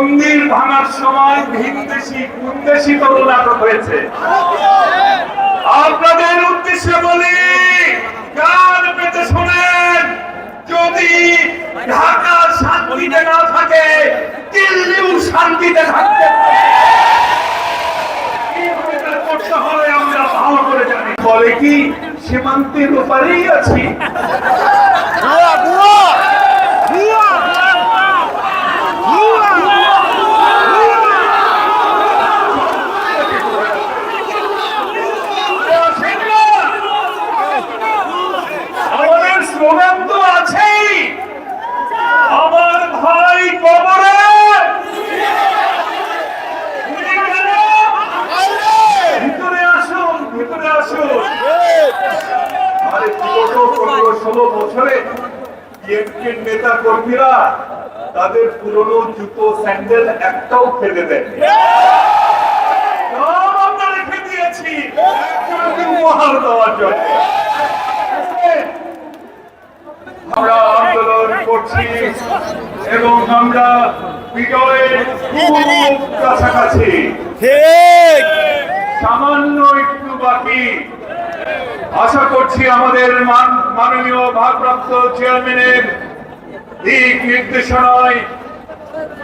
মন্দির ভাঙার সময় ভিনদেশি কুন্দেশি তরু নাটক হয়েছে। আপনাদের উদ্দেশ্যে বলি কান পেতে শোনেন। যদি ঢাকা শান্তিতে না থাকে, দিল্লিও শান্তিতে থাকতে করতে হবে আমরা ভালো করে জানি। বলে কি, সীমান্তের ওপারেই আছি বুয়া বুয়া বুয়া বুয়া আমাদের স্লোগান তো আছেই আমার ভাই কবরে উনি কেন? ভিতরে আসুন ভিতরে আসুন আরে বিগত পনেরো ষোলো বছরে বিএনপির নেতা কর্মীরা তাদের পুরনো জুতো স্যান্ডেল একটাও ফেলে রেখে দিয়েছি। উপহার দেওয়ার জন্য। আমরা আন্দোলন করছি এবং আমরা বিজয়ের খুব কাছাকাছি। সামান্য একটু বাকি। আশা করছি আমাদের মান- মাননীয় ভারপ্রাপ্ত চেয়ারম্যানের দিক নির্দেশনায়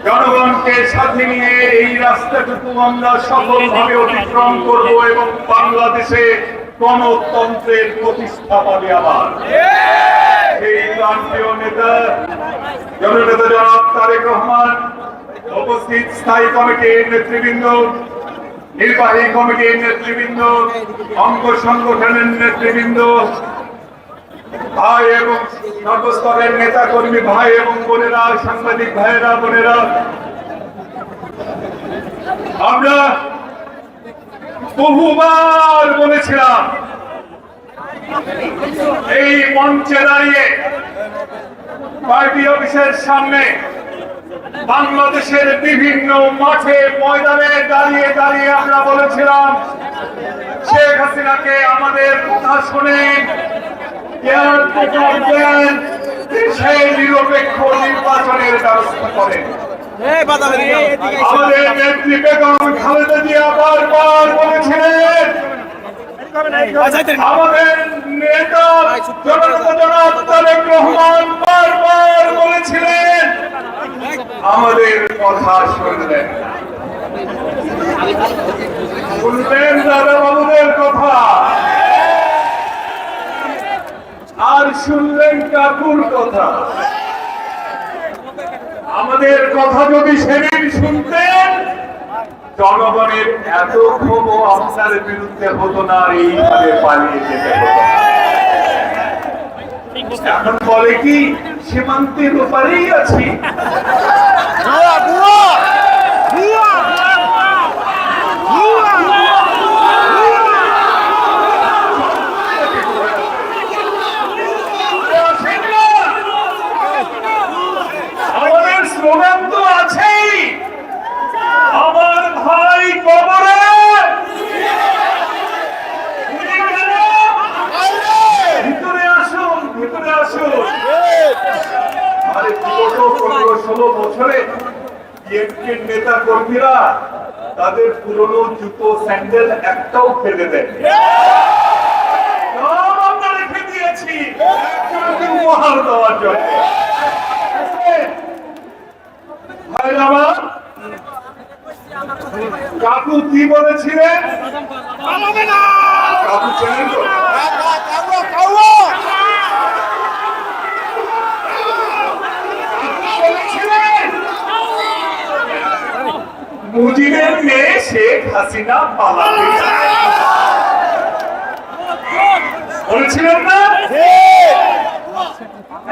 জনগণকে সাথে নিয়ে এই রাস্তাটুকু আমরা সফলভাবে অতিক্রম করব এবং বাংলাদেশে গণতন্ত্রের প্রতিষ্ঠা পাবে আবার। সেই প্রান্তীয় নেতা, জননেতা জনাব তারেক রহমান, উপস্থিত স্থায়ী কমিটির নেতৃবৃন্দ, নির্বাহী কমিটির নেতৃবৃন্দ, অঙ্গ সংগঠনের নেতৃবৃন্দ ভাই এবং সর্বস্তরের নেতা কর্মী ভাই এবং বোনেরা, সাংবাদিক ভাইয়েরা, বোনেরা। আমরা বহুবার বলেছিলাম, এই মঞ্চে দাঁড়িয়ে পার্টি অফিসের সামনে বাংলাদেশের বিভিন্ন মাঠে, ময়দানে দাঁড়িয়ে দাঁড়িয়ে আমরা বলেছিলাম, শেখ হাসিনাকে আমাদের কথা শুনে কেয়ারটেকার দেন সেই নিরপেক্ষ নির্বাচনের ব্যবস্থা করেন। আমাদের নেত্রী বেগম খালেদা জিয়া বারবার বলেছিলেন আমাদের নেতা জনতা জনাব তারেক রহমান বারবার বলেছিলেন আমাদের কথা শুনলেন। শুনলেন দাদা বাবুদের কথা। আর শুনলেন কাকুর কথা। আমাদের কথা যদি সেদিন শুনতেন, জনগণের এত ক্ষোভ আপনার বিরুদ্ধে হতো না এইভাবে পালিয়ে যেতে হতো এখন বলে কি, সীমান্তের ওপারেই আছি বুয়া বুয়া বুয়া বুয়া আমাদের স্লোগান তো আছেই আমার ভাই কবরে উনি কেন? ভিতরে আসুন ভিতরে আসুন আরে বিগত পনেরো ষোলো বছরে বিএনপির নেতা কর্মীরা তাদের পুরনো জুতো স্যান্ডেল একটাও ফেলে দেয় সব আমরা রেখে দিয়েছি। একজনকে উপহার দেওয়ার জন্য। কাকু কি বলেছিলেন? কাকু চেনেন তো? কাউয়া কাউয়া বলেছিলেন, মুজিবের মেয়ে শেখ হাসিনা পালাতে চায়। বলেছিলেন না?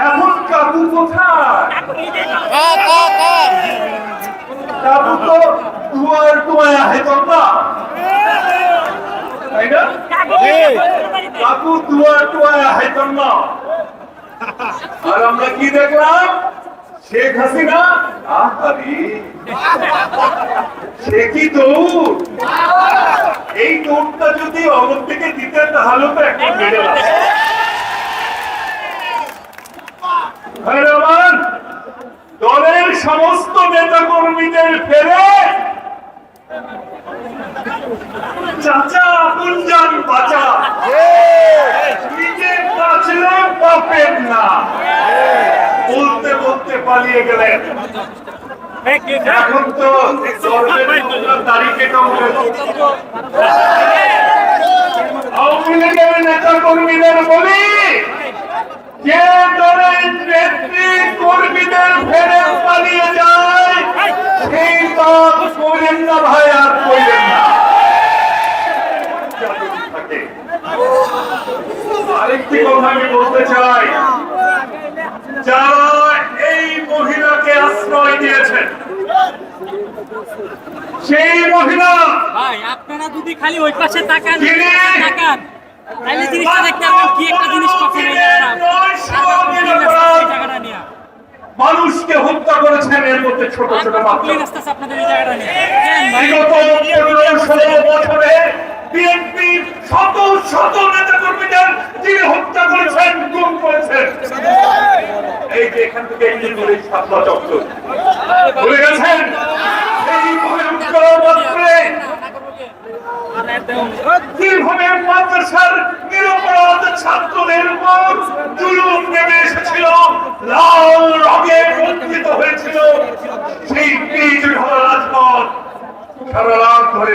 এখন কাকু কোথায়? কা কা কা তো দুয়ার দুয়ায় আহেতন না তাই না? কাকু দুয়ার দুয়ায় আহেতন না আর আমরা কি দেখলাম? শেখ হাসিনা? আহারি। সে কি দৌড় এই দৌড়টা যদি অলিম্পিকে দিতে তাহলে তো একটা মেডেল আছে দলের সমস্ত নেতা কর্মীদের ফেলে চাচা গুঞ্জান বাঁচা। নিজে বাঁচলে পাপের না। বলতে বলতে পালিয়ে গেলেন। এখন তো তারিখে আওয়ামী লীগের নেতা কর্মীদের বলি যে নেত্রী কর্মীদের পালিয়ে যায় সেই কাজ করেন না ভাই আর করেন না। আরেকটি কথা আমি বলতে চাই যারা এই মহিলাকে আশ্রয় দিয়েছেন সেই মহিলা ভাই আপনারা যদি খালি ওই পাশে তাকান তাকান তাহলে জিনিসটা দেখতে পাবেন কি একটা জিনিস এই জায়গাটা এই জায়গাটা নিয়ে? মানুষকে হত্যা করেছেন এর মধ্যে ছোট ছোট? বিগত পনেরো ষোলো বছরে বিএনপি শত শত নেতা কর্মীদের যিনি হত্যা করেছেন গুম করেছেন। এই যে এখান থেকে সাতলা চক্র ভুলে গেছেন?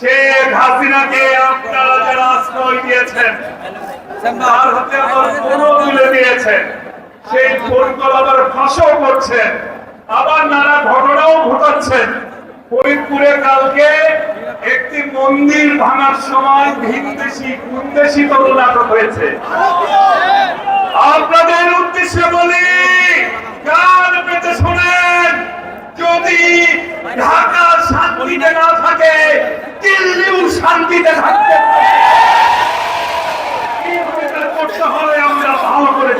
শেখ হাসিনাকে আপনারা যারা আশ্রয় দিয়েছেন, তার হাতে আবার ফোনও তুলে দিয়েছেন। সেই ফোন আবার ফাঁসও করছেন। আবার নানা ঘটনাও ঘটাচ্ছেন। ফরিদপুরে কালকে একটি মন্দির ভাঙার সময় ভিনদেশি কুন্দেশি তরু নাটক হয়েছে? আপনাদের উদ্দেশ্যে বলি কান পেতে শোনেন যদি ঢাকা শান্তিতে না থাকে দিল্লিও শান্তিতে থাকতে করে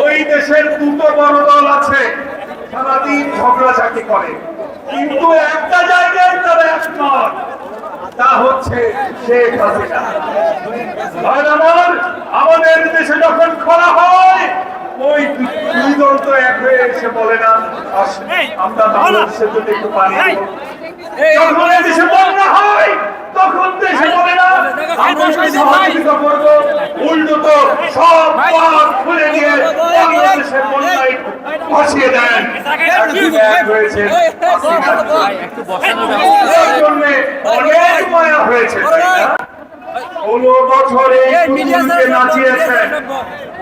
ওই দেশের দুটো বড় দল আছে, সারাদিন করে। কিন্তু একটা জায়গায় তারা একমত তা হচ্ছে শেখ হাসিনা। আমাদের দেশে যখন খরা হয় এক হয়ে এসে বলে না আমরা বাংলাদেশের জন্য একটু পানি যখন দেশে বন্যা হয় তখন দেশে বলে না আমরা সহযোগিতা করব উল্টো তো সব পথ খুলে দিয়ে বাংলাদেশের বন্যায় ভাসিয়ে দেন হয়েছে অনেক মায়া হয়েছে ষোলো বছরে নাচিয়েছেন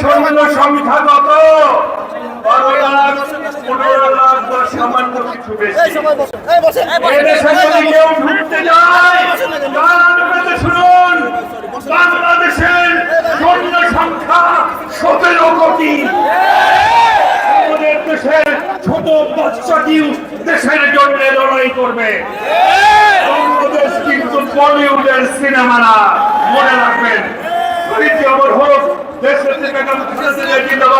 সৈন্য সংখ্যা কত সামান্য কিছু বেশি। কেউ ঢুকতে যায় শুনুন বাংলাদেশের সৈন্য সংখ্যা সতেরো কোটি। আমাদের দেশের ছোট বাচ্চাটিও দেশের জন্য লড়াই করবে। বাংলাদেশ কিন্তু বলিউডের সিনেমা না মনে রাখবেন। অমর হোক জিন্দাবাদ